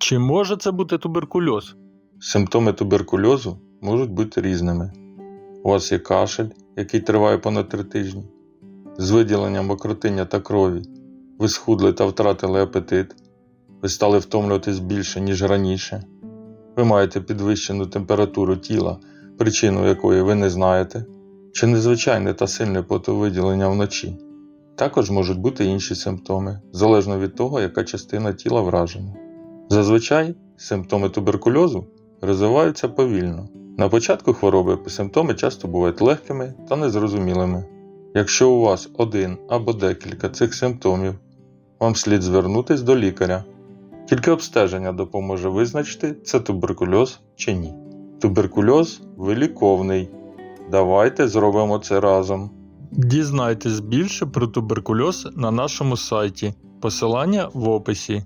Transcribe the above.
Чи може це бути туберкульоз? Симптоми туберкульозу можуть бути різними. У вас є кашель, який триває понад 3 тижні, з виділенням окротиння та крові. Ви схудли та втратили апетит, ви стали втомлюватись більше, ніж раніше. Ви маєте підвищену температуру тіла, причину якої ви не знаєте, чи незвичайне та сильне потовиділення вночі. Також можуть бути інші симптоми, залежно від того, яка частина тіла вражена. Зазвичай симптоми туберкульозу розвиваються повільно. На початку хвороби симптоми часто бувають легкими та незрозумілими. Якщо у вас один або декілька цих симптомів, вам слід звернутися до лікаря. Тільки обстеження допоможе визначити, це туберкульоз чи ні. Туберкульоз виліковний. Давайте зробимо це разом. Дізнайтесь більше про туберкульоз на нашому сайті. Посилання в описі.